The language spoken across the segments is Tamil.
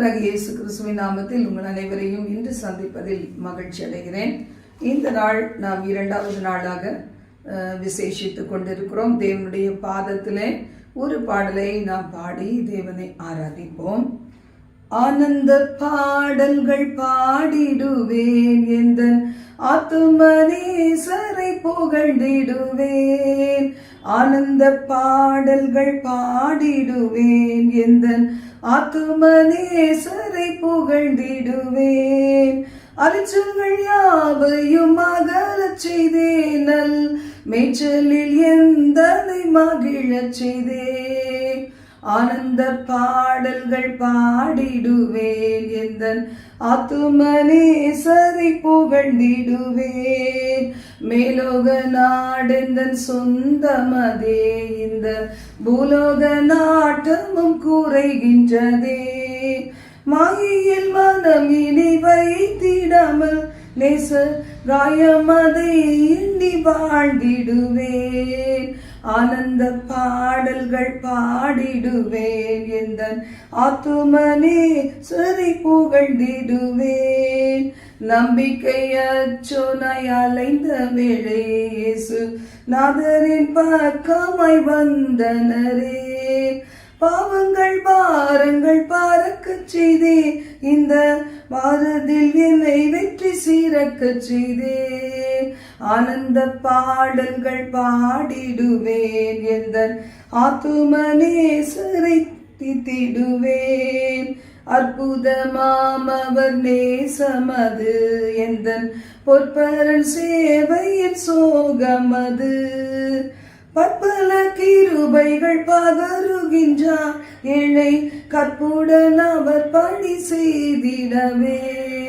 ஆண்டவராக இயேசு கிறிஸ்துவின் நாமத்தில் உங்கள் அனைவரையும் இன்று சந்திப்பதில் மகிழ்ச்சி அடைகிறேன். இந்த நாள் நாம் இரண்டாவது நாளாக விசேஷித்து விசேஷித்துக் கொண்டிருக்கிறோம். தேவனுடைய பாதத்திலே ஒரு பாடலை நாம் பாடி தேவனை ஆராதிப்போம். ஆனந்த பாடல்கள் பாடிடுவேன் எந்த ஆத்துமனேசரை புகழ்ந்திடுவேன். ஆனந்த பாடல்கள் பாடிடுவேன் எந்த ஆத்துமனேசரை புகழ்ந்திடுவேன். அரிச்சல்கள் யாவையும் அகலச் செய்தேனல். மேய்ச்சலில் எந்தனை மகிழச் செய்தேன். ஆனந்த பாடல்கள் பாடிடுவேன் எந்த ஆத்துமனேசரை புகழ்ந்திடுவேன். மேலோக நாடெந்தன் சொந்தமதே இந்த பூலோக நாட்டமும் குறைகின்றதே. மாயையில் மனம் இனி வைத்திடாமல் நேச ராயமதை எண்ணி வாழ்ந்திடுவேன். ஆனந்த பாடல்கள் பாடிடுவேன் எந்த ஆத்துமனே சுரி புகழ்ந்திடுவேன். நம்பிக்கையச்சோ நாய் அலைந்த வேளை நாதரின் பக்கமாய் வந்தனரே. பாவங்கள் பாரங்கள் பாரக்க செய்தே இந்த வாரத்தில் என்னை வெற்றி சீரக்க செய்தே. ஆனந்த பாடல்கள் பாடிடுவேன் எந்த ஆத்துமனேஸ்வரை தித்திடுவேன் அற்புதமாம் அவர் நேசமது எந்த பொற்பரன் சேவையின் சோகமது. பற்பல கிருபைகள் பகருகின்றார் ஏழை கற்புடன் அவர் பணி செய்திடவே.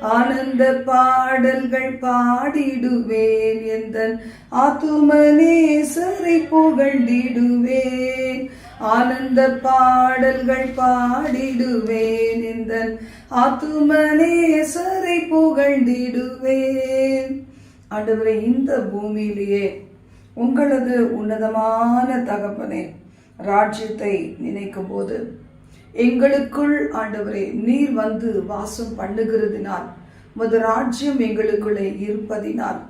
ஆனந்த பாடல்கள் பாடிடுவேன் எந்தன் ஆத்துமனேசரை புகழ்ந்திடுவேன். ஆனந்த பாடல்கள் பாடிடுவேன் எந்தன் ஆத்துமனேசரை புகழ்ந்திடுவேன். ஆண்டவரே இந்த பூமியிலேயே உங்களது உன்னதமான தகப்பனே ராஜ்யத்தை நினைக்கும் போது எங்களுக்குள் ஆண்டவரே நீர் வந்து வாசம் பண்ணுகிறதினால் உமது ராஜ்யம் எங்களுக்குள்ளே இருப்பதினால்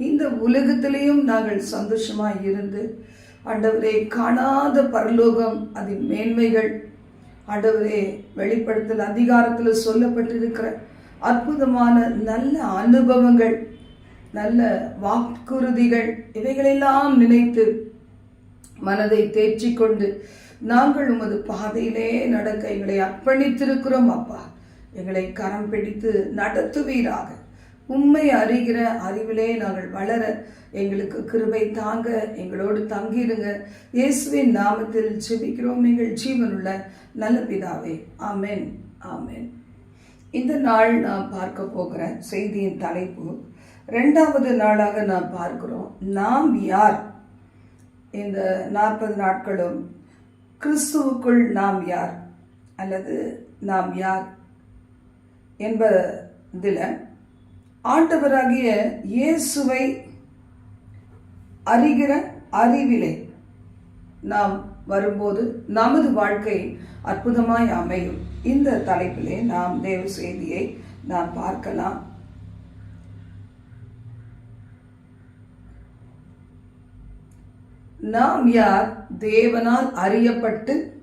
இந்த உலகத்திலையும் நாங்கள் சந்தோஷமாய் இருந்து ஆண்டவரே காணாத பரலோகம் அதன் மேன்மைகள் ஆண்டவரே வெளிப்படுத்தல் அதிகாரத்தில் சொல்லப்பட்டிருக்கிற அற்புதமான நல்ல அனுபவங்கள் நல்ல வாக்குறுதிகள் இவைகளெல்லாம் நினைத்து மனதை தேற்றிக் கொண்டு நாங்கள் உமது பாதையிலே நடக்க எங்களை அர்ப்பணித்திருக்கிறோம் அப்பா. எங்களை கரம் பிடித்து நடத்துவீராக. உண்மை அறிகிற அறிவிலே நாங்கள் வளர எங்களுக்கு கிருபை தாங்க எங்களோடு தங்கிடுங்க இயேசுவின் நாமத்தில் ஜெபிக்கிறோம் எங்கள் ஜீவனுள்ள நல்ல பிதாவே. ஆமேன் ஆமென். இந்த நாள் நான் பார்க்க போகிற செய்தியின் தலைப்பு ரெண்டாவது நாளாக நாம் பார்க்கிறோம் நாம் யார்? இந்த நாற்பது நாட்களும் கிறிஸ்துவுக்குள் நாம் யார்? அல்லது நாம் யார்? என்பதில் ஆண்டவராகிய இயேசுவை அறிகிற அறிவிலே நாம் வரும்போது நமது வாழ்க்கை அற்புதமாய் அமையும். இந்த தலைப்பிலே நாம் தேவ செய்தியை நாம் பார்க்கலாம். நாம் யார்? தேவனால் அறியப்பட்டு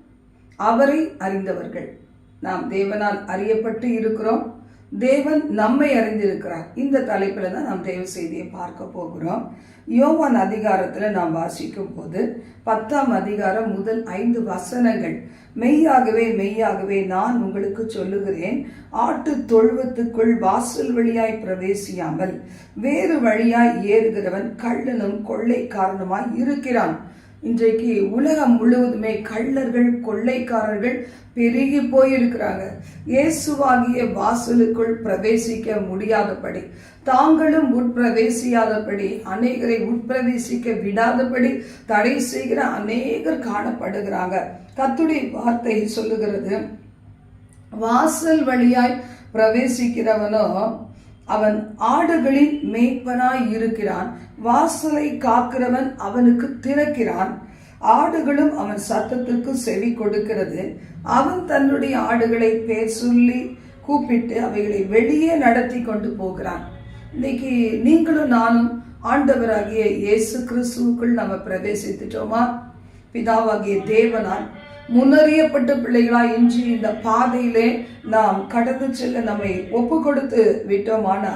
அவரை அறிந்தவர்கள். நாம் தேவனால் அறியப்பட்டு இருக்கிறோம். தேவன் நம்மை அறிந்திருக்கிறார். இந்த தலைப்பில் தான் நாம் தேவ செய்தியை பார்க்க போகிறோம். யோவான் அதிகாரத்தில் நாம் வாசிக்கும் போது பத்தாம் அதிகாரம் முதல் ஐந்து வசனங்கள். மெய்யாகவே மெய்யாகவே நான் உங்களுக்கு சொல்லுகிறேன். ஆட்டு தொழுவத்துக்குள் வாசல் வழியாய் பிரவேசியாமல் வேறு வழியாய் ஏறுகிறவன் கள்ளனும் கொள்ளைக்காரனுமாய் இருக்கிறான். இன்றைக்கு உலகம் முழுவதுமே கள்ளர்கள் கொள்ளைக்காரர்கள் பெருகி போயிருக்கிறாங்க. இயேசுவாகிய வாசலுக்குள் பிரவேசிக்க முடியாதபடி தாங்களும் உட்பிரவேசியாதபடி அநேகரை உட்பிரவேசிக்க விடாதபடி தடை செய்கிற அநேகர் காணப்படுகிறாங்க. கத்துடைய வார்த்தை சொல்லுகிறது வாசல் வழியாய் பிரவேசிக்கிறவனோ அவன் ஆடுகளின் மேய்ப்பனாய் இருக்கிறான் வாசலை காக்கிறவன் அவனுக்கு திறக்கிறான். ஆடுகளும் அவன் சத்தத்திற்கு செவி கொடுக்கிறது. அவன் தன்னுடைய ஆடுகளை பேர் சொல்லி கூப்பிட்டு அவைகளை வெளியே நடத்தி கொண்டு போகிறான். இன்னைக்கு நீங்களும் நானும் ஆண்டவராகிய இயேசு கிறிஸ்துவுக்குள் நம்ம பிரவேசித்துட்டோமா? பிதாவாகிய தேவனால் முன்னறியப்பட்ட பிள்ளைகளா இன்று இந்த பாதையிலே நாம் கடந்து செல்ல நம்மை ஒப்பு கொடுத்து விட்டோமானா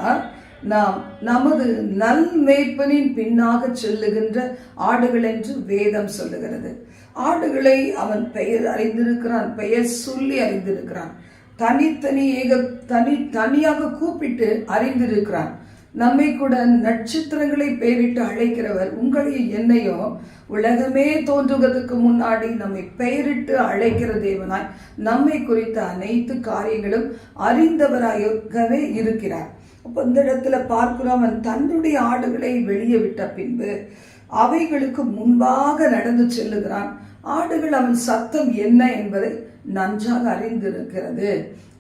நாம் நமது நல் மேய்ப்பனின் பின்னாக செல்லுகின்ற ஆடுகள் என்று வேதம் சொல்லுகிறது. ஆடுகளை அவன் பெயர் அறிந்திருக்கிறான் பெயர் சொல்லி அறிந்திருக்கிறான். தனித்தனி ஏக தனி தனியாக கூப்பிட்டு அறிந்திருக்கிறான். நம்மை கூட நட்சத்திரங்களை பெயரிட்டு அழைக்கிறவர் உங்களையும் என்னையும் உலகமே தோன்றுவதற்கு முன்னாடி நம்மை பெயரிட்டு அழைக்கிற தேவனாய் நம்மை குறித்த அனைத்து காரியங்களும் அறிந்தவராகவே இருக்கிறார். அப்போ இந்த இடத்துல பார்க்கிறோம் அவன் தன்னுடைய ஆடுகளை வெளியே விட்ட பின்பு அவைகளுக்கு முன்பாக நடந்து செல்லுகிறான். ஆடுகள் அவன் சத்தம் என்ன என்பதை நன்றாக அறிந்திருக்கிறது.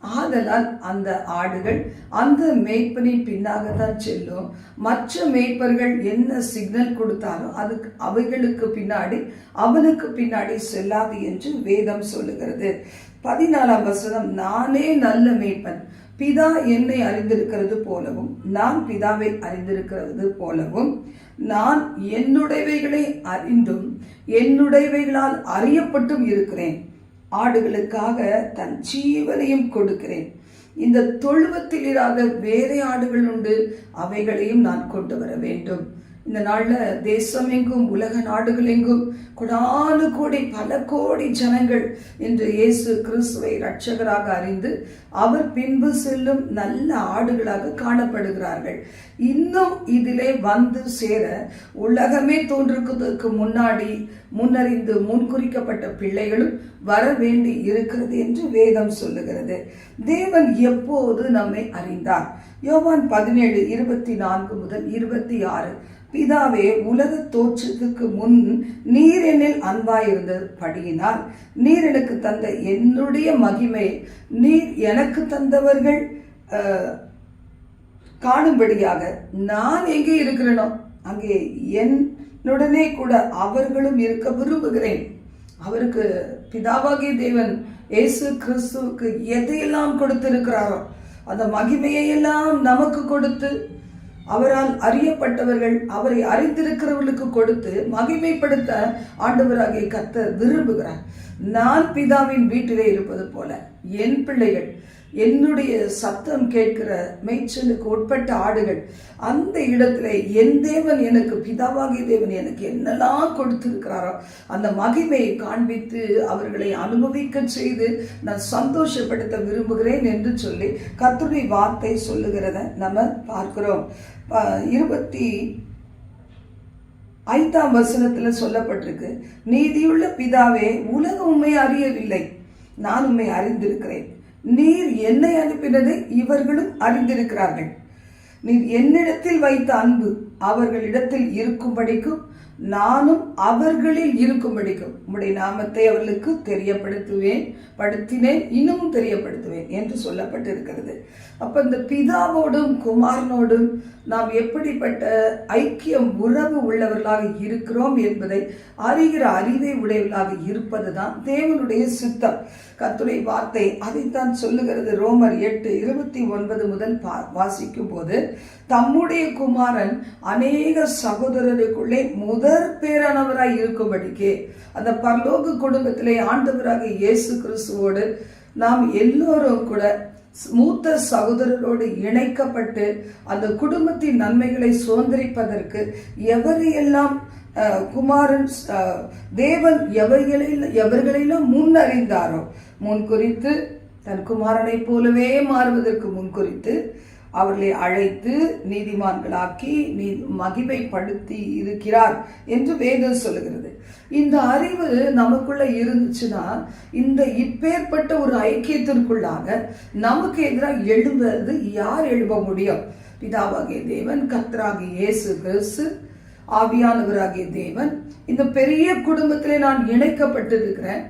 ஆதலால் அந்த ஆடுகள் அந்த மேய்ப்பனின் பின்னாகத்தான் செல்லும். மற்ற மேய்ப்பர்கள் என்ன சிக்னல் கொடுத்தாலும் அதுக்கு அவைகளுக்கு பின்னாடி அவனுக்கு பின்னாடி செல்லாது என்று வேதம் சொல்லுகிறது. பதினாலாம் வசனம் நானே நல்ல மேய்ப்பன். பிதா என்னை அறிந்திருக்கிறது போலவும் நான் பிதாவை அறிந்திருக்கிறது போலவும் நான் என்னுடையவைகளை அறிந்தும் என்னுடையவைகளால் அறியப்பட்டும் இருக்கிறேன். ஆடுகளுக்காக தன் ஜீவனையும் கொடுக்கிறேன். இந்த தொழுவத்தில் இராத வேறு ஆடுகள் உண்டு. அவைகளையும் நான் கொண்டு வர வேண்டும். இந்த நாளில் தேசமெங்கும் உலக நாடுகள் எங்கும் கொடானு கோடி பல கோடி ஜனங்கள் இன்று இயேசு கிறிஸ்துவை ரட்சகராக அறிந்து அவர் பின்பு செல்லும் நல்ல ஆடுகளாக காணப்படுகிறார்கள். இன்னும் இதிலே வந்து சேர உலகமே தோன்றுவதற்கு முன்னாடி முன்னறிந்து முன்குறிக்கப்பட்ட பிள்ளைகளும் வர வேண்டி இருக்கிறது என்று வேதம் சொல்லுகிறது. தேவன் எப்போது நம்மை அறிந்தார்? யோவான் பதினேழு இருபத்தி நான்கு முதல் இருபத்தி ஆறு. பிதாவே உலக தோற்றத்துக்கு முன் நீர் என்னில் அன்பாயிருந்தபடியினால் நீர் எனக்கு தந்த என்னுடைய மகிமை நீர் எனக்கு தந்தவர்கள் காணும்படியாக நான் எங்கே இருக்கிறேனோ அங்கே என்னுடனே கூட அவர்களும் இருக்க விரும்புகிறேன். அவருக்கு பிதாவாகிய தேவன் இயேசு கிறிஸ்துவுக்கு எதையெல்லாம் கொடுத்திருக்கிறாரோ அந்த மகிமையை எல்லாம் நமக்கு கொடுத்து அவரால் அறியப்பட்டவர்கள் அவரை அறிந்திருக்கிறவர்களுக்கு கொடுத்து மகிமைப்படுத்த ஆண்டவராகிய கத்த விரும்புகிறார். நான் பிதாவின் வீட்டிலே இருப்பது போல என் பிள்ளைகள் என்னுடைய சத்தம் கேட்கிற மேய்ச்சலுக்கு உட்பட்ட ஆடுகள் அந்த இடத்துல என் தேவன் எனக்கு பிதாவாகிய தேவன் எனக்கு என்னெல்லாம் கொடுத்திருக்கிறாரோ அந்த மகிமையை காண்பித்து அவர்களை அனுபவிக்க செய்து நான் சந்தோஷப்படுத்த விரும்புகிறேன் என்று சொல்லி கத்துடைய வார்த்தை சொல்லுகிறத நம்ம பார்க்கிறோம். இருபத்தி ஐந்தாம் வசனத்தில் சொல்லப்பட்டிருக்கு நீதியுள்ள பிதாவே உலக உண்மை அறியவில்லை நான் உண்மை அறிந்திருக்கிறேன். நீர் என்னை அனுப்பினதை இவர்களும் அறிந்திருக்கிறார்கள். நீர் என்னிடத்தில் வைத்த அன்பு அவர்களிடத்தில் இருக்கும்படிக்கும் நானும் அவர்களில் இருக்கும்படிக்கும் உம்முடைய நாமத்தை அவர்களுக்கு தெரியப்படுத்துவேன் படுத்தினேன் இன்னமும் தெரியப்படுத்துவேன் என்று சொல்லப்பட்டிருக்கிறது. அப்ப இந்த பிதாவோடும் குமாரனோடும் நாம் எப்படிப்பட்ட ஐக்கியம் உறவு உள்ளவர்களாக இருக்கிறோம் என்பதை அறிகிற அறிவை உடையவர்களாக இருப்பதுதான் தேவனுடைய சித்தம். கத்துரை வார்த்தை அதைத்தான் சொல்லுகிறது. ரோமர் எட்டு இருபத்தி ஒன்பது முதல் வாசிக்கும் போது தம்முடைய குமாரன் அநேக சகோதரருக்குள்ளே முதற் பேரானவராய் இருக்கும்படிக்கு அந்த பரலோக குடும்பத்திலே ஆண்டவராக இயேசு கிறிஸ்துவோடு நாம் எல்லோரும் கூட மூத்த சகோதரரோடு இணைக்கப்பட்டு அந்த குடும்பத்தின் நன்மைகளை சுதந்திரிப்பதற்கு எவரையெல்லாம் குமாரன் தேவன் எவர்களில் எவர்களெல்லாம் முன்னறிந்தாரோ முன் குறித்து தன் குமாரனைப் போலவே மாறுவதற்கு முன் குறித்து அவர்களை அழைத்து நீதிமான்களாக்கி நீ மகிமைப்படுத்தி இருக்கிறார் என்று வேதம் சொல்லுகிறது. இந்த அறிவு நமக்குள்ள இருந்துச்சுன்னா இந்த இப்பேற்பட்ட ஒரு ஐக்கியத்திற்குள்ளாக நமக்கு எதிராக எழும்புறது யார் எழுப்ப முடியும்? பிதாவாகிய தேவன் கத்ராகிய இயேசு கிறிஸ்து ஆவியானவராகிய தேவன். இந்த பெரிய குடும்பத்திலே நான் இணைக்கப்பட்டிருக்கிறேன்.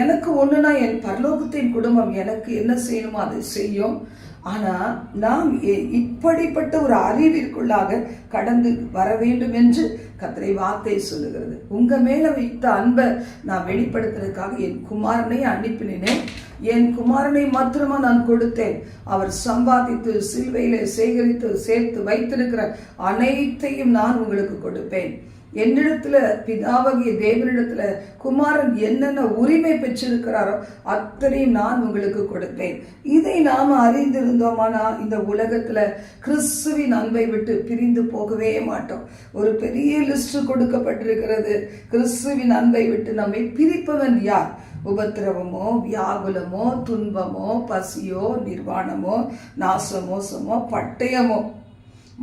எனக்கு ஒண்ணுனா என் பரலோகத்தின் குடும்பம் எனக்கு என்ன செய்யணுமோ அதை செய்யும். ஆனால் நாம் இப்படிப்பட்ட ஒரு அறிவிற்குள்ளாக கடந்து வர வேண்டும் என்று கத்திரை வார்த்தை சொல்லுகிறது. உங்க மேல வைத்த அன்பை நான் வெளிப்படுத்துறதுக்காக என் குமாரனை அனுப்பினேன். என் குமாரனை மாத்திரமா நான் கொடுத்தேன். அவர் சம்பாதித்து சில்வையில் சேகரித்து சேர்த்து வைத்திருக்கிற அனைத்தையும் நான் உங்களுக்கு கொடுப்பேன். என்னிடத்துல பிதாவகிய தேவனிடத்துல குமாரன் என்னென்ன உரிமை பெற்றிருக்கிறாரோ அத்தனையும் நான் உங்களுக்கு கொடுப்பேன் இதை நாம் அறிந்திருந்தோமானா இந்த உலகத்துல கிறிஸ்துவின் அன்பை விட்டு பிரிந்து போகவே மாட்டோம். ஒரு பெரிய லிஸ்ட் கொடுக்கப்பட்டிருக்கிறது. கிறிஸ்துவின் அன்பை விட்டு நம்மை பிரிப்பவன் யார்? உபத்திரவமோ வியாகுலமோ துன்பமோ பசியோ நிர்வாணமோ நாசமோசமோ பட்டயமோ.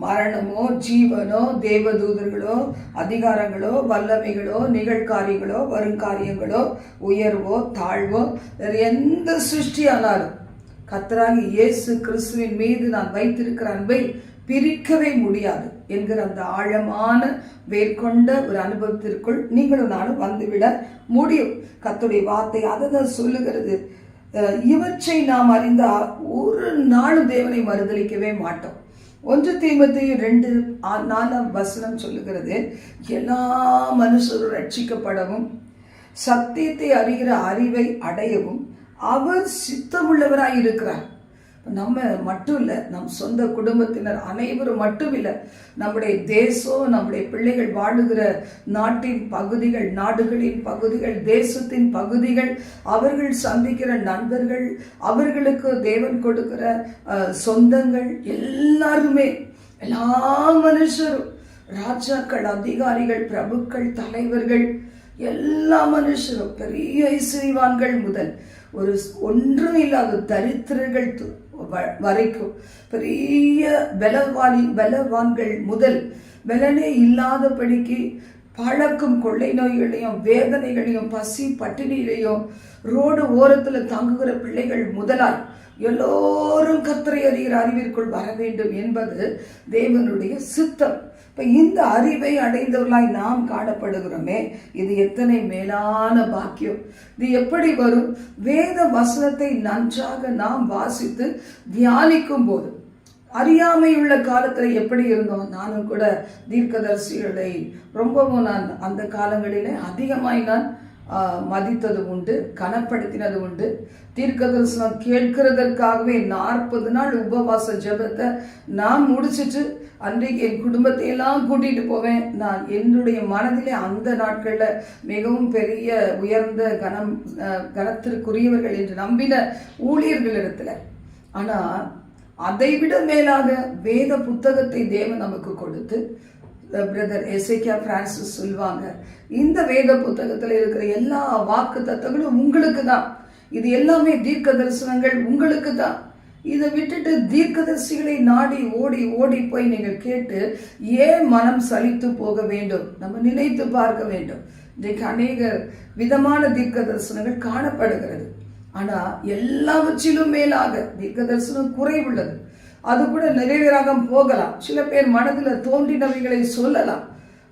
மரணமோ ஜீவனோ தேவதூதர்களோ அதிகாரங்களோ வல்லமைகளோ நிகழ்காரியங்களோ வருங்காரியங்களோ உயர்வோ தாழ்வோ வேறு எந்த சிருஷ்டியானாலும் கத்தராகி இயேசு கிறிஸ்துவின் மீது நான் வைத்திருக்கிற அன்பை பிரிக்கவே முடியாது என்கிற அந்த ஆழமான வேர்கொண்ட ஒரு அனுபவத்திற்குள் நீங்களும் நானும் வந்துவிட முடியும். கத்துடைய வார்த்தை அதை தான் சொல்லுகிறது. இவற்றை நாம் அறிந்த ஒரு நாளும் தேவனை மறுதளிக்கவே மாட்டோம். ஒன்று தீமத்தையும் ரெண்டு நாலாம் வசனம் சொல்லுகிறது எல்லா மனுஷரும் ரட்சிக்கப்படவும் சத்தியத்தை அறிகிற அறிவை அடையவும் அவர் சித்தமுள்ளவராய் இருக்கிறார். நம்ம மட்டும் இல்லை நம் சொந்த குடும்பத்தினர் அனைவரும் மட்டும் இல்லை நம்முடைய தேசம் நம்முடைய பிள்ளைகள் வாழுகிற நாட்டின் பகுதிகள் நாடுகளின் பகுதிகள் தேசத்தின் பகுதிகள் அவர்கள் சந்திக்கிற நண்பர்கள் அவர்களுக்கு தேவன் கொடுக்கிற சொந்தங்கள் எல்லாருமே எல்லா மனுஷரும் ராஜாக்கள் அதிகாரிகள் பிரபுக்கள் தலைவர்கள் எல்லா மனுஷரும் பெரிய இசைவான்கள் முதல் ஒரு ஒன்றும் இல்லாத தரித்திரர்கள் வரைக்கும். பெரிய பலவானி பலவான்கள் முதல் பலனே இல்லாதபடிக்கு பழக்கும் கொள்ளை நோய்களையும் வேதனைகளையும் பசி பட்டினியிலையும் ரோடு ஓரத்தில் தங்குகிற பிள்ளைகள் முதலாய் எல்லோரும் கத்தரை அறிகிற அறிவிற்குள் வர வேண்டும் என்பது தேவனுடைய சித்தம். இப்போ இந்த அறிவை அடைந்தவர்களாய் நாம் காணப்படுகிறோமே இது எத்தனை மேலான பாக்கியம். இது எப்படி வரும்? வேத வசனத்தை நன்றாக நாம் வாசித்து தியானிக்கும் போது அறியாமையுள்ள காலத்தில் எப்படி இருந்தோம்? நானும் கூட தீர்க்கதரிசிகளை ரொம்பவும் நான் அந்த காலங்களிலே அதிகமாய் நான் மதித்தது உண்டு கனப்படுத்தினது உண்டு. தீர்க்க தரிசனம் கேட்கிறதற்காகவே நாற்பது நாள் உபவாச ஜெபத்தை நான் முடிச்சிட்டு அன்றைக்கு என் குடும்பத்தை எல்லாம் கூட்டிகிட்டு போவேன். நான் என்னுடைய மனதிலே அந்த நாட்களில் மிகவும் பெரிய உயர்ந்த கனம் கனத்திற்குரியவர்கள் என்று நம்பின ஊழியர்களிடத்தில். ஆனால் அதைவிட மேலாக வேத புத்தகத்தை தேவன் நமக்கு கொடுத்து பிரதர் எசேக்கியா பிரான்சிஸ் சொல்லுவாங்க இந்த வேத புத்தகத்தில் இருக்கிற எல்லா வாக்கு தத்தங்களும் உங்களுக்கு தான் இது எல்லாமே தீர்க்க தரிசனங்கள் உங்களுக்கு தான் இதை விட்டுட்டு தீர்க்கதரிசிகளை நாடி ஓடி ஓடி போய் நீங்கள் கேட்டு ஏன் மனம் சலித்து போக வேண்டும்? நம்ம நினைத்து பார்க்க வேண்டும். இன்றைக்கு அநேக விதமான தீர்க்க தரிசனங்கள் காணப்படுகிறது. ஆனால் எல்லாவற்றிலும் மேலாக தீர்க்க தரிசனம் குறைவுள்ளது. அது கூட நிறைவேறாக போகலாம். சில பேர் மனதில் தோன்றினவைகளை சொல்லலாம்.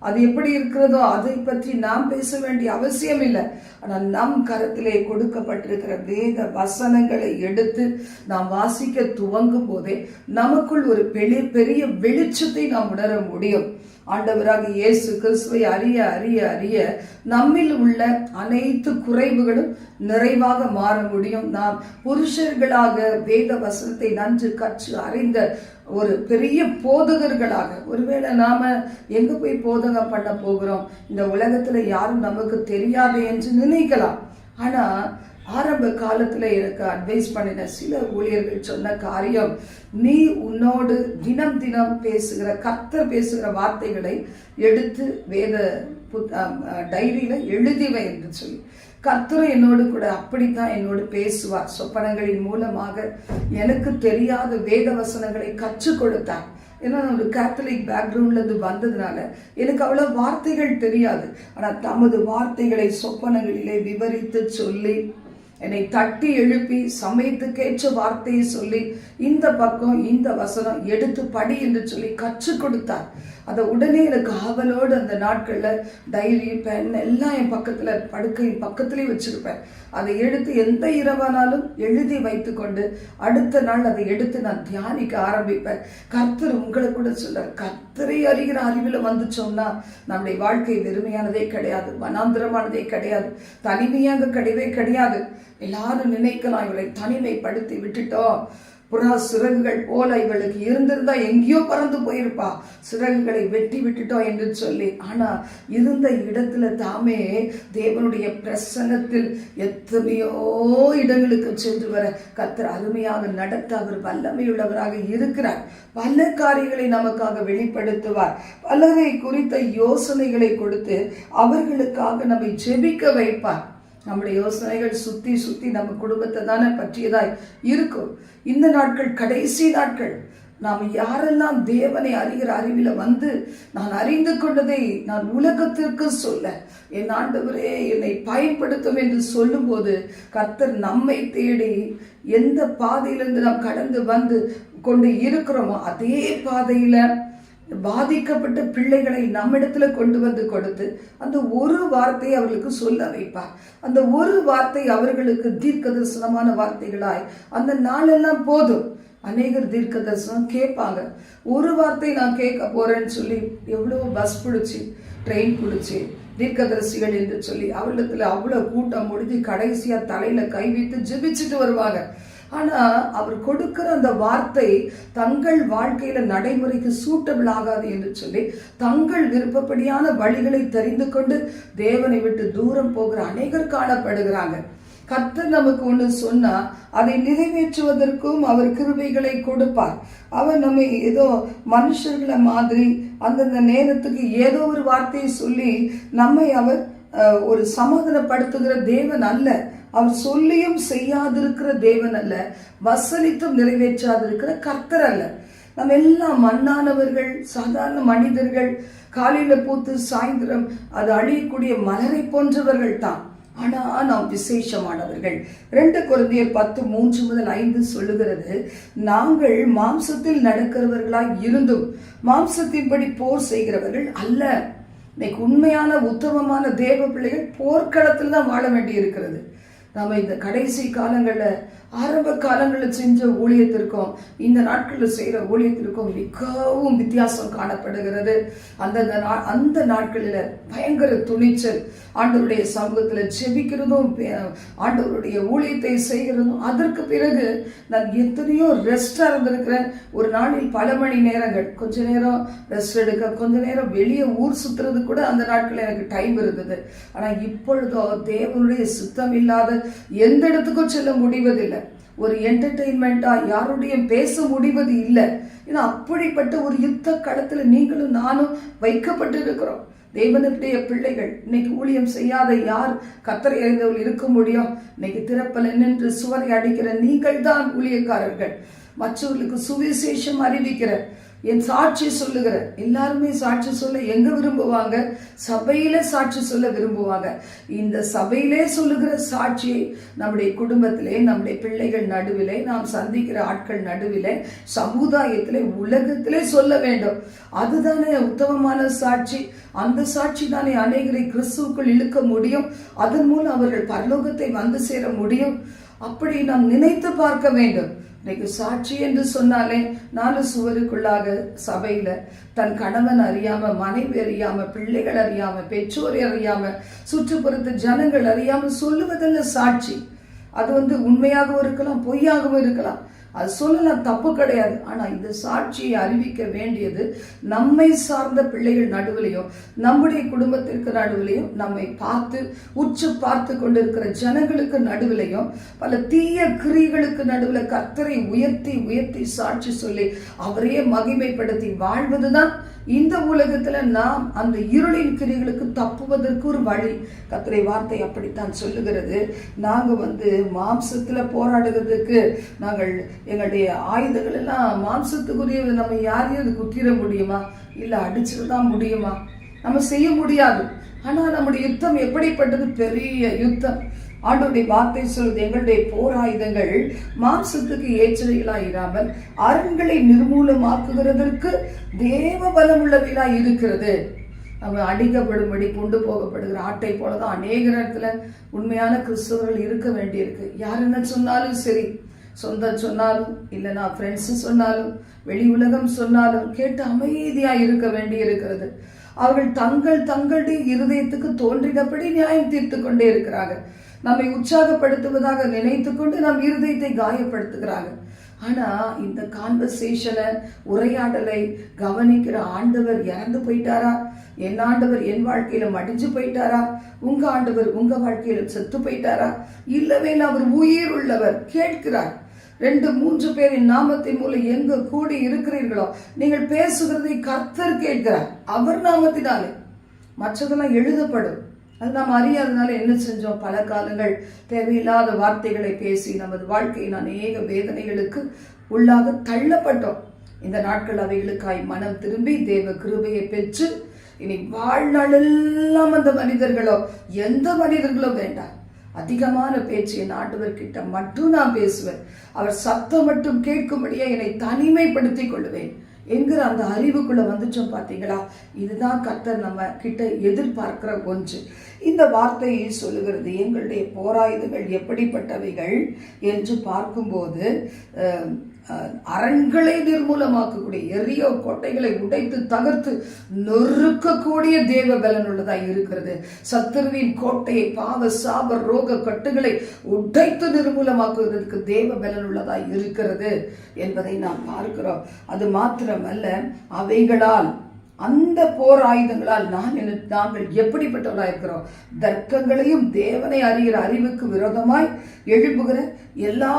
அது எப்படி இருக்கிறதோ அதை பற்றி நாம் பேச வேண்டிய அவசியம் இல்லை. ஆனால் நம் கரத்திலே கொடுக்கப்பட்டிருக்கிற வேத வசனங்களை எடுத்து நாம் வாசிக்க துவங்கும் போதே நமக்குள் ஒரு பெரிய பெரிய வெளிச்சத்தை நாம் உணர முடியும். ஆண்டவராக இயேசு கிறிஸ்துவை அறிய அறிய அறிய நம்மில் உள்ள அனைத்து குறைவுகளும் நிறைவாக மாற முடியும். நாம் புருஷர்களாக வேத வசனத்தை நன்கு கற்று அறிந்த ஒரு பெரிய போதகர்களாக. ஒருவேளை நாம எங்க போய் போதகம் பண்ண போகிறோம்? இந்த உலகத்துல யாரும் நமக்கு தெரியாது என்று நினைக்கலாம். ஆனா ஆரம்ப காலத்துல எனக்கு அட்வைஸ் பண்ணின சில ஊழியர்கள் சொன்ன காரியம் நீ உன்னோடு தினம் தினம் பேசுகிற கர்த்தர் பேசுகிற வார்த்தைகளை எடுத்து வேத புத்- அஹ் அஹ் எழுதிவை என்று சொல்லி. கர்த்தரும் என்னோடு கூட அப்படித்தான் என்னோடு பேசுவார். சொப்பனங்களின் மூலமாக எனக்கு தெரியாத வேத வசனங்களை கற்றுக் கொடுத்தார். ஏன்னா நான் ஒரு கேத்தலிக் பேக்ரவுண்ட்ல இருந்து வந்ததுனால எனக்கு அவ்வளவு வார்த்தைகள் தெரியாது. ஆனா தமது வார்த்தைகளை சொப்பனங்களிலே விவரித்து சொல்லி என்னை தட்டி எழுப்பி சமயத்துக்கேற்ற வார்த்தையை சொல்லி இந்த பக்கம் இந்த வசனம் எடுத்து படி என்று சொல்லி கற்றுக் கொடுத்தார். அதை உடனே எனக்கு ஆவலோடு அந்த நாட்களில் டைரி பென் எல்லாம் என் பக்கத்தில் படுக்கை பக்கத்துலேயே வச்சுருப்பேன். அதை எடுத்து எந்த இரவானாலும் எழுதி வைத்துக்கொண்டு அடுத்த நாள் அதை எடுத்து நான் தியானிக்க ஆரம்பிப்பேன். கர்த்தர் உங்களை கூட சொல்ல கர்த்தரை அறிகிற அறிவில் வந்துச்சோம்னா நம்முடைய வாழ்க்கை வெறுமையானதே கிடையாது மனாந்திரமானதே கிடையாது தனிமையாக கிடையவே கிடையாது. எல்லாரும் நினைக்கலாம் இவளை தனிமைப்படுத்தி விட்டுட்டோம். புறா சிறகுகள் போல இவளுக்கு இருந்திருந்தா எங்கேயோ பறந்து போயிருப்பா. சிறகுகளை வெட்டி விட்டுட்டோம் என்று சொல்லி. ஆனா இருந்த இடத்துல தாமே தேவனுடைய பிரசன்னத்தில் எத்தனையோ இடங்களுக்கு சென்று வர கத்தர் அருமையாக நடத்த அவர் வல்லமையுள்ளவராக இருக்கிறார். பல காரியங்களை நமக்காக வெளிப்படுத்துவார். பலரை குறித்த யோசனைகளை கொடுத்து அவர்களுக்காக நம்மை ஜெபிக்க வைப்பார். நம்முடைய யோசனைகள் சுத்தி சுத்தி நம்ம குடும்பத்தை தானே பற்றியதாய் இருக்கும். இந்த நாட்கள் கடைசி நாட்கள் நாம் யாரெல்லாம் தேவனை அறிகிற அறிவில் வந்து நான் அறிந்து கொண்டதை நான் உலகத்திற்கு சொல்ல என் ஆண்டவரே என்னை பயன்படுத்தும் என்று சொல்லும்போது கர்த்தர் நம்மை தேடி எந்த பாதையிலிருந்து நாம் கடந்து வந்து கொண்டு இருக்கிறோமோ அதே பாதையில் பாதிக்கப்பட்ட பிள்ளைகளை நம்மிடத்துல கொண்டு வந்து கொடுத்து அந்த ஒரு வார்த்தையை அவர்களுக்கு சொல்ல வைப்பார். அந்த ஒரு வார்த்தை அவர்களுக்கு தீர்க்க தரிசனமான வார்த்தைகளாய் அந்த நாளெல்லாம் போதும். அநேகர் தீர்க்க தரிசனம் கேட்பாங்க. ஒரு வார்த்தை நான் கேட்க போறேன்னு சொல்லி எவ்வளோ பஸ் பிடிச்சி ட்ரெயின் பிடிச்சி தீர்க்கதரிசிகள் என்று சொல்லி அவளிடத்துல அவ்வளோ கூட்டம் முடிஞ்சு கடைசியா தலையில கை வைத்து ஜெபிச்சுட்டு வருவாங்க. ஆனா அவர் கொடுக்கிற அந்த வார்த்தை தங்கள் வாழ்க்கையில நடைமுறைக்கு சூட்டபிள் ஆகாது என்று சொல்லி தங்கள் விருப்பப்படியான வழிகளை தெரிந்து கொண்டு தேவனை விட்டு தூரம் போகிற அநேகர் காணப்படுகிறாங்க. கர்த்தர் நமக்கு ஒன்று சொன்னா அதை நிறைவேற்றுவதற்கும் அவர் கிருபைகளை கொடுப்பார். அவர் நம்ம ஏதோ மனுஷர்களை மாதிரி அந்தந்த நேரத்துக்கு ஏதோ ஒரு வார்த்தையை சொல்லி நம்மை அவர் ஒரு சமாதானப்படுத்துகிற தேவன் அல்ல. அவர் சொல்லியும் செய்யாதிருக்கிற தேவன் அல்ல வசனித்தும் நிறைவேற்றாதிருக்கிற கர்த்தர் அல்ல. நம்ம எல்லாம் மண்ணானவர்கள் சாதாரண மனிதர்கள் காலையில பூத்து சாயந்தரம் அது அழியக்கூடிய மலரை போன்றவர்கள் தான். ஆனா நாம் விசேஷமானவர்கள். ரெண்டு குழந்தையர் பத்து மூன்று முதல் ஐந்து சொல்லுகிறது நாங்கள் மாம்சத்தில் நடக்கிறவர்களாய் இருந்தும் மாம்சத்தின்படி போர் செய்கிறவர்கள் அல்ல. இன்னைக்கு உண்மையான உத்தமமான தேவ பிள்ளைகள் போர்க்களத்தில் தான் வாழ வேண்டி இருக்கிறது நம்ம இந்த கடைசி காலங்களில் ஆரம்ப காலங்களில் செஞ்ச ஊழியத்திற்கும் இந்த நாட்களில் செய்கிற ஊழியத்திற்கும் மிகவும் வித்தியாசம் காணப்படுகிறது. அந்தந்த நா அந்த நாட்களில் பயங்கர துணிச்சல். ஆண்டவருடைய சமூகத்தில் செபிக்கிறதும் ஆண்டவருடைய ஊழியத்தை செய்கிறதும் அதற்கு பிறகு நான் எத்தனையோ ரெஸ்டாக இருந்திருக்கிறேன். ஒரு நாளில் பல மணி நேரங்கள் கொஞ்ச நேரம் ரெஸ்ட் எடுக்க கொஞ்ச நேரம் வெளியே ஊர் சுற்றுறது கூட அந்த நாட்களில் எனக்கு டைம் இருந்தது. ஆனால் இப்பொழுதோ தேவனுடைய சுத்தம் இல்லாத எந்த இடத்துக்கும் செல்ல முடிவதில்லை. ஒரு என்டர்டெயின்மெண்ட்டா யாருடைய பேச முடிவது இல்லை. ஏன்னா அப்படிப்பட்ட ஒரு யுத்த களத்தில் நீங்களும் நானும் வைக்கப்பட்டு இருக்கிறோம் தேவனுடைய பிள்ளைகள் இன்னைக்கு ஊழியம் செய்யாத யார் கத்தரை அறிந்தவர்கள் இருக்க முடியும்? இன்னைக்கு திறப்பல நின்று சுவரை அடிக்கிற நீங்கள் தான் ஊழியக்காரர்கள். மற்றவர்களுக்கு சுவிசேஷம் அறிவிக்கிற என் சாட்சி சொல்லுகிற எல்லாருமே சாட்சி சொல்ல எங்க விரும்புவாங்க? சபையில சாட்சி சொல்ல விரும்புவாங்க. இந்த சபையிலே சொல்லுகிற சாட்சியை நம்முடைய குடும்பத்திலே நம்முடைய பிள்ளைகள் நடுவிலே நாம் சந்திக்கிற ஆட்கள் நடுவிலே சமுதாயத்திலே உலகத்திலே சொல்ல வேண்டும். அதுதானே உத்தமமான சாட்சி. அந்த சாட்சி தானே அநேகரை கிறிஸ்துவுக்குள் இழுக்க முடியும். அதன் மூலம் அவர்கள் பரலோகத்தை வந்து சேர முடியும். அப்படி நாம் நினைத்து பார்க்க வேண்டும். இன்னைக்கு சாட்சி என்று சொன்னாலே நாலு சுவருக்குள்ளாக சபையில தன் கணவன் அறியாம மனைவி அறியாம பிள்ளைகள் அறியாம பெற்றோர் அறியாம சுற்றுப்புறத்து ஜனங்கள் அறியாம சொல்லுவதல்ல சாட்சி. அது வந்து உண்மையாகவும் இருக்கலாம் பொய்யாகவும் இருக்கலாம். அது சொல்லலாம் தப்பு கிடையாது. ஆனா இந்த சாட்சியை அறிவிக்க வேண்டியது நம்மை சார்ந்த பிள்ளைகள் நடுவிலையும் நம்முடைய குடும்பத்திற்கு நடுவிலையும் நம்மை பார்த்து உற்று பார்த்து கொண்டிருக்கிற ஜனங்களுக்கு நடுவிலையும் பல தீய கிரிகளுக்கு நடுவில் கர்த்தரை உயர்த்தி உயர்த்தி சாட்சி சொல்லி அவரையே மகிமைப்படுத்தி வாழ்வதுதான் இந்த உலகத்துல நாம் அந்த இருளின் கிரிகளுக்கு தப்புவதற்கு ஒரு வழி. கத்திரை வார்த்தை அப்படித்தான் சொல்லுகிறது. நாங்க வந்து மாம்சத்துல போராடுகிறதுக்கு நாங்கள் எங்களுடைய ஆயுதங்கள் எல்லாம் மாம்சத்துக்குரிய நம்ம யாரையும் அது குத்திர முடியுமா? இல்ல அடிச்சுட்டு தான் முடியுமா? நம்ம செய்ய முடியாது. ஆனா நம்முடைய யுத்தம் எப்படிப்பட்டது? பெரிய யுத்தம். ஆண்டோடைய வார்த்தை சொல்வது எங்களுடைய போராயுதங்கள். மாம்சத்துக்கு ஏற்றவைகளாய் இராமல் அரண்களை நிர்மூலமாக்குகிறதற்கு தேவ பலம் உள்ளவைகளாய் இருக்கிறது. அவங்க அடிக்கப்படும்படி கொண்டு போகப்படுகிற ஆட்டை போல தான் அநேக நேரத்தில் உண்மையான கிறிஸ்தவர்கள் இருக்க வேண்டியிருக்கு. யார் என்ன சொன்னாலும் சரி. சொந்தம் சொன்னாலும் இல்லைனா ஃப்ரெண்ட்ஸு சொன்னாலும் வெளி உலகம் சொன்னாலும் கேட்டு அமைதியாக இருக்க வேண்டி இருக்கிறது அவர்கள் தங்கள் தங்களுடைய இருதயத்துக்கு தோன்றினபடி நியாயம் தீர்த்து கொண்டே இருக்கிறார்கள். நம்மை உற்சாகப்படுத்துவதாக நினைத்து கொண்டு நம் இருதயத்தை காயப்படுத்துகிறாங்க. ஆனா இந்த கான்வர்சேஷனை உரையாடலை கவனிக்கிற ஆண்டவர் இறந்து போயிட்டாரா? என் ஆண்டவர் என் வாழ்க்கையில மடிஞ்சு போயிட்டாரா? உங்க ஆண்டவர் உங்க வாழ்க்கையில செத்து போயிட்டாரா? இல்லவே இல்லை, அவர் உயிர் உள்ளவர் கேட்கிறார். ரெண்டு மூன்று பேரின் நாமத்தின் மூலம் எங்க கூடி இருக்கிறீர்களோ நீங்கள் பேசுகிறதை கர்த்தர் கேட்கிறார். அவர் நாமத்தினாலே. மற்றதெல்லாம் எழுதப்படும். அது நாம் அறியாதனால என்ன செஞ்சோம்? பல காலங்கள் தேவையில்லாத வார்த்தைகளை பேசி நமது வாழ்க்கையின் அநேக வேதனைகளுக்கு உள்ளாக தள்ளப்பட்டோம். இந்த நாட்கள் அவைகளுக்காய் மனம் திரும்பி தேவ கிருபையை பெற்று இனி வாழ்நாளெல்லாம் அந்த மனிதர்களோ எந்த மனிதர்களோ வேண்டாம். அதிகமான பேச்சு என் ஆண்டவர்கிட்ட மட்டும் நான் பேசுவேன். அவர் சத்தம் மட்டும் கேட்கும்படியே என்னை தனிமைப்படுத்திக் கொள்வேன் என்கிற அந்த அறிவுக்குள்ள வந்துச்சோம் பார்த்தீங்களா இதுதான் கத்தர் நம்ம கிட்ட எதிர்பார்க்கிற ஒன்று. இந்த வார்த்தையை சொல்லுகிறது எங்களுடைய போராயுதங்கள் எப்படிப்பட்டவைகள் என்று பார்க்கும்போது அரண்களை நிர்மூலமாக்கக்கூடிய எரியோ கோட்டைகளை உடைத்து தகர்த்து நொறுக்கக்கூடிய தேவ பலன் உள்ளதாக இருக்கிறது. சத்துருவின் கோட்டையை பாவ சாப ரோக கட்டுகளை உடைத்து நிர்மூலமாக்குவதற்கு தேவ பலன் உள்ளதாக இருக்கிறது என்பதை நாம் பார்க்கிறோம். அது மாத்திரமல்ல அவைகளால் அந்த போர் ஆயுதங்களால் நான் நாங்கள் எப்படிப்பட்டவர்களாக இருக்கிறோம்? தர்க்கங்களையும் தேவனை அறிகிற அறிவுக்கு விரோதமாய் எழுப்புகிற எல்லா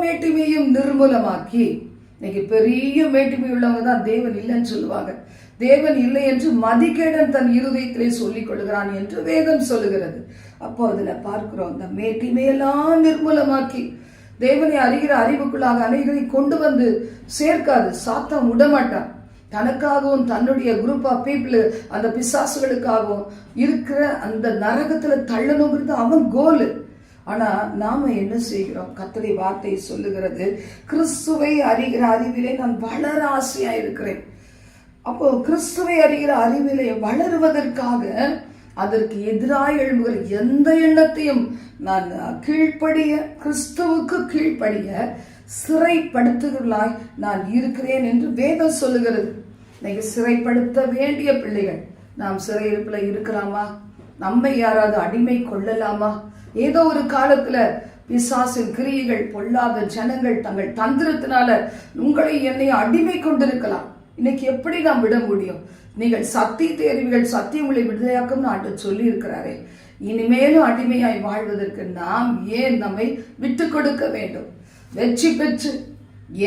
மேட்டுமையும் நிர்மூலமாக்கி இன்னைக்கு பெரிய மேட்டுமை உள்ளவங்க தான் தேவன் இல்லைன்னு சொல்லுவாங்க. தேவன் இல்லை என்று மதிகேடன் தன் இருதயத்திலே சொல்லிக் கொள்கிறான் என்று வேதம் சொல்லுகிறது. அப்போ அதில் பார்க்கிறோம் அந்த மேட்டிமையெல்லாம் நிர்மூலமாக்கி தேவனை அறிகிற அறிவுக்குள்ளாக அனைகளை கொண்டு வந்து சேர்க்காது சாத்தம் விடமாட்டான் தனக்காகவும் தன்னுடைய குரூப் ஆஃப் பீப்புள் அந்த பிசாசுகளுக்காகவும் இருக்கிற அந்த நரகத்தில் தள்ளணுங்கிறது அவன் கோலு. ஆனால் நாம் என்ன செய்கிறோம்? கத்தரை வார்த்தை சொல்லுகிறது கிறிஸ்துவை அறிகிற அறிவிலே நான் வளர ஆசையாக இருக்கிறேன். அப்போ கிறிஸ்துவை அறிகிற அறிவிலே வளருவதற்காக அதற்கு எதிராக எழும்புகிற எந்த எண்ணத்தையும் நான் கீழ்ப்படிய கிறிஸ்துவுக்கு கீழ்ப்படிய சிறைப்படுத்துகிறாய் நான் இருக்கிறேன் என்று வேதம் சொல்லுகிறது. இன்னைக்கு சிறைப்படுத்த வேண்டிய பிள்ளைகள் நாம் சிறையிருப்பில் இருக்கலாமா? நம்மை யாராவது அடிமை கொள்ளலாமா? ஏதோ ஒரு காலத்துல பிசாசின் கிரியைகள் பொல்லாத ஜனங்கள் தங்கள் தந்திரத்தினால உங்களை என்னை அடிமை கொண்டிருக்கலாம். இன்னைக்கு எப்படி நாம் விட முடியும்? நீங்கள் சத்தியத்தை அறிவீர்கள் சத்தியம் உங்களை விடுதலையாக்கும் ஆண்டு சொல்லி இருக்கிறாரே இனிமேலும் அடிமையாய் வாழ்வதற்கு நாம் ஏன் நம்மை விட்டு கொடுக்க வேண்டும்? வெற்றி பெற்று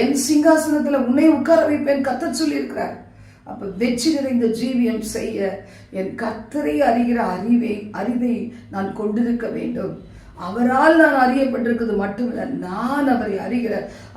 என் சிங்காசனத்துல உன்னை உட்கார வைப்பேன் கத்த சொல்லி இருக்கிறார் அப்ப வெற்றி நிறைந்த ஜீவியம் செய்ய என் கத்தரை அறிகிற அறிவை அறிவை நான் கொண்டிருக்க வேண்டும். அவரால் நான் அறியப்பட்டிருக்கிறது மட்டுமல்ல நான் அவரை அறிகிற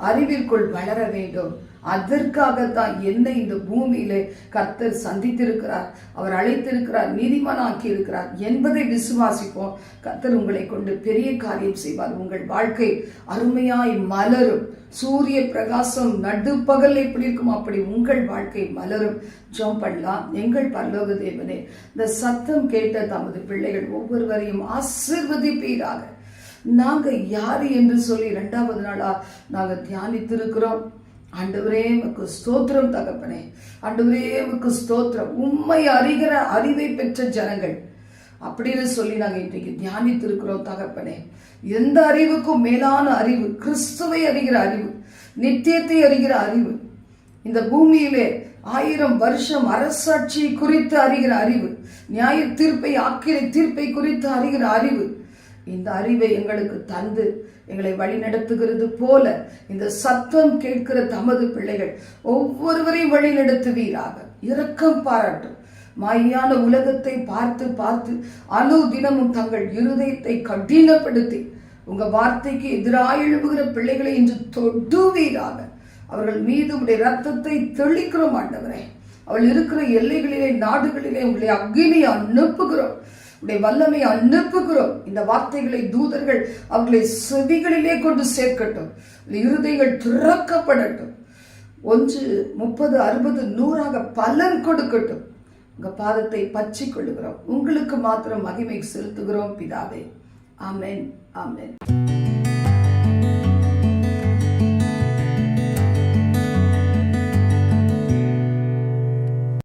அறிவிற்குள் வளர வேண்டும். அதற்காகத்தான் என்னை இந்த பூமியிலே கர்த்தர் சந்தித்திருக்கிறார். அவர் அழைத்திருக்கிறார் நீதிமானாக்கி இருக்கிறார் என்பதை விசுவாசிப்போம். கர்த்தர் உங்களை கொண்டு பெரிய காரியம் செய்வார். உங்கள் வாழ்க்கை அருமையாய் மலரும். சூரிய பிரகாசம் நடுப்பகல் எப்படி இருக்கும் அப்படி உங்கள் வாழ்க்கை மலரும். ஜோம் பண்ணலாம். எங்கள் பரலோக தேவனே இந்த சத்தம் கேட்ட தமது பிள்ளைகள் ஒவ்வொருவரையும் ஆசிர்வதிப்பீராக. நாங்க யாரு என்று சொல்லி இரண்டாவது நாளா நாங்க தியானித்திருக்கிறோம். ஆண்டவரே உமக்கு ஸ்தோத்திரம் தகப்பனே. ஆண்டவரே உமக்கு ஸ்தோத்திரம். உண்மை அறிகிற அறிவை பெற்ற ஜனங்கள். அப்படின்னு சொல்லி நாங்கள் இன்றைக்கு தியானித்திருக்கிறோம் தகப்பனே. எந்த அறிவுக்கும் மேலான அறிவு கிறிஸ்துவை அறிகிற அறிவு நித்தியத்தை அறிகிற அறிவு இந்த பூமியிலே ஆயிரம் வருஷம் அரசாட்சி குறித்து அறிகிற அறிவு நியாய தீர்ப்பை ஆக்கிரை தீர்ப்பை குறித்து அறிகிற அறிவு இந்த அறிவை எங்களுக்கு தந்து எங்களை வழிநடத்துகிறது போல இந்த சத்தம் கேட்கிற தமது பிள்ளைகள் ஒவ்வொருவரையும் வழிநடத்துவீராக. இரக்கம் பாராட்டும். மாயான உலகத்தை பார்த்து பார்த்து அணு தினமும் தங்கள் இருதயத்தை கடினப்படுத்தி உங்க வார்த்தைக்கு எதிராக எழுப்புகிற பிள்ளைகளை இன்று தொடுவீராக. அவர்கள் மீது உடைய ரத்தத்தை தெளிக்கிறோம் ஆண்டவரே அவள் இருக்கிற எல்லைகளிலே நாடுகளிலே உங்களை அக்னியை அனுப்புகிறோம். உடைய வல்லமை அனுப்புகிறோம். இந்த வார்த்தைகளை தூதர்கள் அவர்களை செவிகளிலே கொண்டு சேர்க்கட்டும். இருதைகள் திறக்கப்படட்டும். ஒன்று முப்பது அறுபது நூறாக பலன் கொடுக்கட்டும். உங்க பாதத்தை பற்றி கொள்ளுகிறோம். உங்களுக்கு மாத்திரம் மகிமை செலுத்துகிறோம் பிதாவே. ஆமேன் ஆமேன்.